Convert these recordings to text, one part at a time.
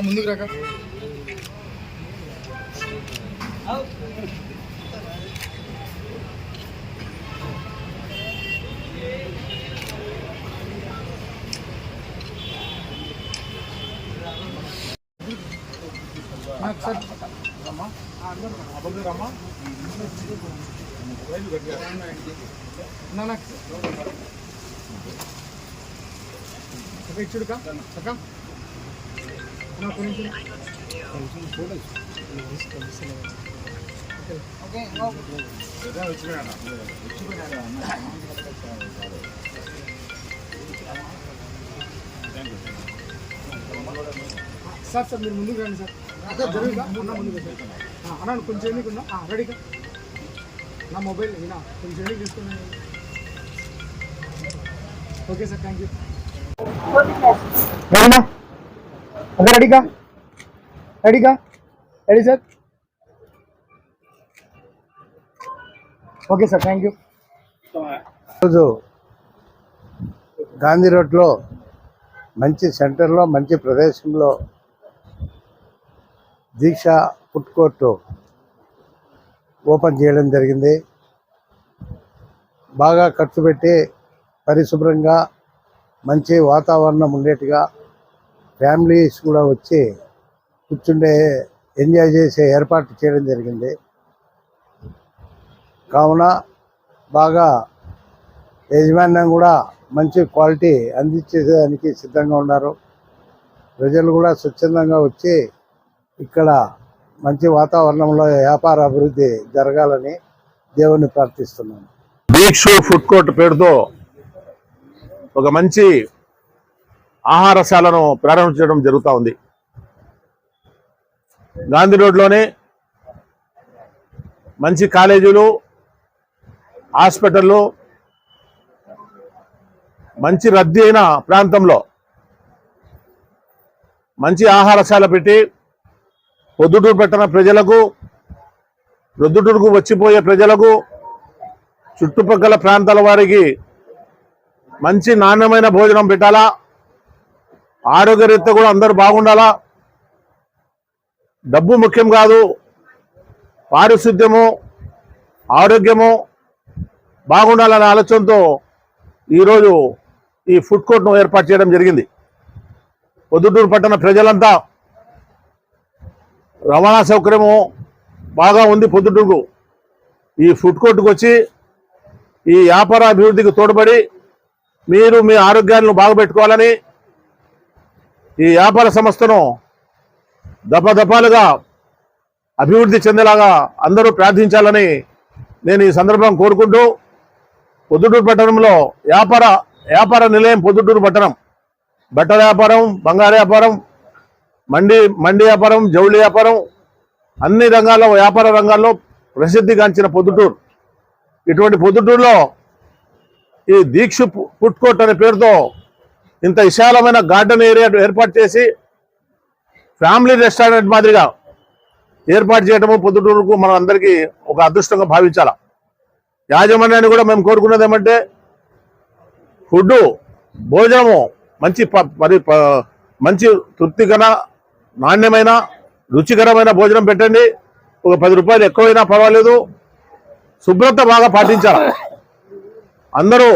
ముందుకు రాక అబద్ధం రమ్మా. నా నాకు అక్క ఇచ్చుడుకా అక్క. కొంచెం సార్ సార్ మీరు ముందుకు రండి సార్. అన్న ముందుకు రండి. ఆ, కొంచెం ఎన్నికున్నా రెడీగా. నా మొబైల్ వినా కొంచెం ఎన్నిక తీసుకున్నాను ఓకే సార్ థ్యాంక్ యూ రెడీనా రెడీగా? రెడీగా? Ready sir? Okay sir thank you ఈరోజు గాంధీ రోడ్లో మంచి సెంటర్లో మంచి ప్రదేశంలో దీక్ష ఫుడ్ కోర్టు ఓపెన్ చేయడం జరిగింది. బాగా ఖర్చు పెట్టి పరిశుభ్రంగా మంచి వాతావరణం ఉండేట్టుగా ఫ్యామిలీస్ కూడా వచ్చి కూర్చుండే ఎంజాయ్ చేసే ఏర్పాటు చేయడం జరిగింది. కావున బాగా యజమాన్యం కూడా మంచి క్వాలిటీ అందించేదానికి సిద్ధంగా ఉన్నారు. ప్రజలు కూడా స్వచ్ఛందంగా వచ్చి ఇక్కడ మంచి వాతావరణంలో వ్యాపార అభివృద్ధి జరగాలని దేవుణ్ణి ప్రార్థిస్తున్నాను. దీక్షు ఫుడ్ కోర్ట్ పేరుతో ఒక మంచి ఆహారశాలను ప్రారంభించడం జరుగుతూ ఉంది. గాంధీ రోడ్లోనే మంచి కాలేజీలు హాస్పిటళ్ళు మంచి రద్దీ అయిన ప్రాంతంలో మంచి ఆహారశాల పెట్టి పొద్దుటూరు పట్టణ ప్రజలకు ప్రొద్దుటూరుకు వచ్చిపోయే ప్రజలకు చుట్టుపక్కల ప్రాంతాల వారికి మంచి నాణ్యమైన భోజనం పెట్టాలా? ఆరోగ్యరీత్యా కూడా అందరూ బాగుండాలా? డబ్బు ముఖ్యం కాదు పారిశుద్ధ్యము ఆరోగ్యము బాగుండాలనే ఆలోచనతో ఈరోజు ఈ ఫుడ్ కోర్ట్ను ఏర్పాటు చేయడం జరిగింది. పొద్దుటూరు పట్టణ ప్రజలంతా రవాణా సౌకర్యము బాగా ఉంది పొద్దుటూరుకు. ఈ ఫుడ్ కోర్టుకు వచ్చి ఈ వ్యాపార అభివృద్ధికి తోడ్పడి మీరు మీ ఆరోగ్యాలను బాగుపెట్టుకోవాలని ఈ వ్యాపార సంస్థను దపదపాలుగా అభివృద్ధి చెందేలాగా అందరూ ప్రార్థించాలని నేను ఈ సందర్భం కోరుకుంటూ పొద్దుటూరు పట్టణంలో వ్యాపార వ్యాపార నిలయం పొద్దుటూరు పట్టణం. బట్టల వ్యాపారం బంగారు వ్యాపారం మండి మండి వ్యాపారం జౌళి వ్యాపారం అన్ని రంగాల్లో వ్యాపార రంగాల్లో ప్రసిద్ధిగాంచిన పొద్దుటూరు. ఇటువంటి పొద్దుటూరులో ఈ దీక్ష ఫుడ్ కోర్ట్ అనే పేరుతో ఇంత విశాలమైన గార్డెన్ ఏరియా ఏర్పాటు చేసి ఫ్యామిలీ రెస్టారెంట్ మాదిరిగా ఏర్పాటు చేయడము పొద్దుటూరుకు మనం అందరికీ ఒక అదృష్టంగా భావించాల. యాజమాన్యాన్ని కూడా మేము కోరుకున్నది ఏమంటే ఫుడ్ భోజనము మంచి ప- మరి ప- మంచి తృప్తికర నాణ్యమైన రుచికరమైన భోజనం పెట్టండి. ఒక పది రూపాయలు ఎక్కువైనా పర్వాలేదు. శుభ్రత బాగా పాటించాలి. అందరూ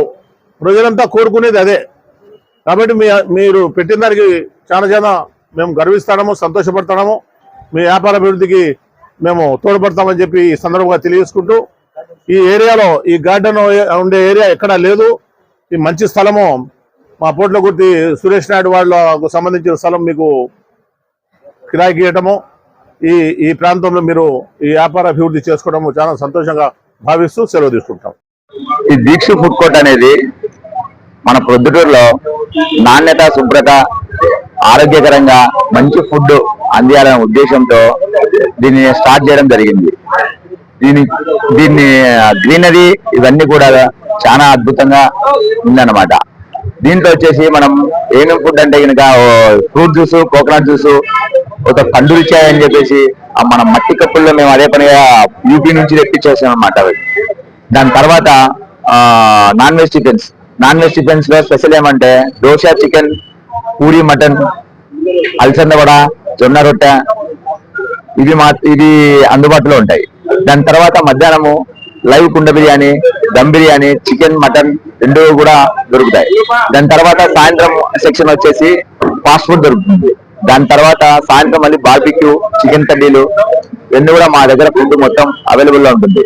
ప్రజలంతా కోరుకునేది అదే. కాబట్టి మీ మీరు పెట్టిన దానికి చాలా చాలా మేము గర్విస్తాము సంతోషపడతాము. మీ వ్యాపార అభివృద్ధికి మేము తోడ్పడతామని చెప్పి ఈ సందర్భంగా తెలియజేసుకుంటూ ఈ ఏరియాలో ఈ గార్డెన్ ఉండే ఏరియా ఎక్కడా లేదు. ఈ మంచి స్థలము మా పోట్లగుర్తి సురేష్ నాయుడు వాళ్ళకు సంబంధించిన స్థలం మీకు కిరాయికి ఇవ్వటము ఈ ఈ ప్రాంతంలో మీరు ఈ వ్యాపార అభివృద్ధి చేసుకోవడము చాలా సంతోషంగా భావిస్తూ సెలవు తీసుకుంటాం. ఈ దీక్ష ఫుడ్ కోర్ట్ అనేది మన ప్రొద్దుటూరులో నాణ్యత శుభ్రత ఆరోగ్యకరంగా మంచి ఫుడ్ అందియాలనే ఉద్దేశంతో దీన్ని స్టార్ట్ చేయడం జరిగింది. దీని దీన్ని గ్రీనరీ ఇవన్నీ కూడా చాలా అద్భుతంగా ఉందన్నమాట. దీంట్లో వచ్చేసి మనం ఏమేమి ఫుడ్ అంటే కనుక ఫ్రూట్ జ్యూస్ కోకోనట్ జ్యూస్ ఒక పండు చాయ్ అని చెప్పేసి ఆ మన మట్టి కప్పుల్లో మేము అదే పనిగా యూపీ నుంచి తెప్పించేసాం అనమాట అవి. దాని తర్వాత non veg chickens non veg చికెన్స్లో special ఏమంటే దోశ చికెన్ పూరి మటన్ అలసంద వడ జొన్న రొట్టె ఇవి మా ఇది అందుబాటులో ఉంటాయి. దాని తర్వాత మధ్యాహ్నము లైవ్ కుండ బిర్యానీ దమ్ బిర్యానీ చికెన్ మటన్ రెండు కూడా దొరుకుతాయి. దాని తర్వాత సాయంత్రం సెక్షన్ వచ్చేసి ఫాస్ట్ ఫుడ్ దొరుకుతుంది. దాని తర్వాత సాయంత్రం మళ్ళీ బార్బిక్యూ చికెన్ కడ్డీలు ఇవన్నీ కూడా మా దగ్గర ఫుడ్ మొత్తం అవైలబుల్లో ఉంటుంది.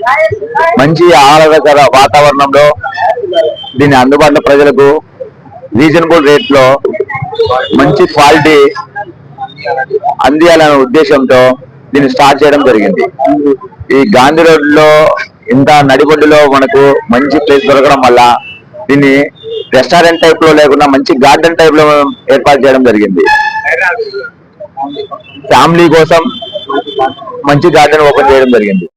మంచి ఆహ్లాదకర వాతావరణంలో దీన్ని అందుబాటులో ప్రజలకు రీజనబుల్ రేట్లో మంచి క్వాలిటీ అందియాలనే ఉద్దేశంతో దీన్ని స్టార్ట్ చేయడం జరిగింది. ఈ గాంధీ రోడ్లో ఇంత నడిబొడ్డులో మనకు మంచి ప్లేస్ దొరకడం వల్ల దీన్ని రెస్టారెంట్ టైప్లో లేకుండా మంచి గార్డెన్ టైప్లో ఏర్పాటు చేయడం జరిగింది. ఫ్యామిలీ కోసం మంచి గార్డెన్ ఓపెన్ చేయడం జరిగింది.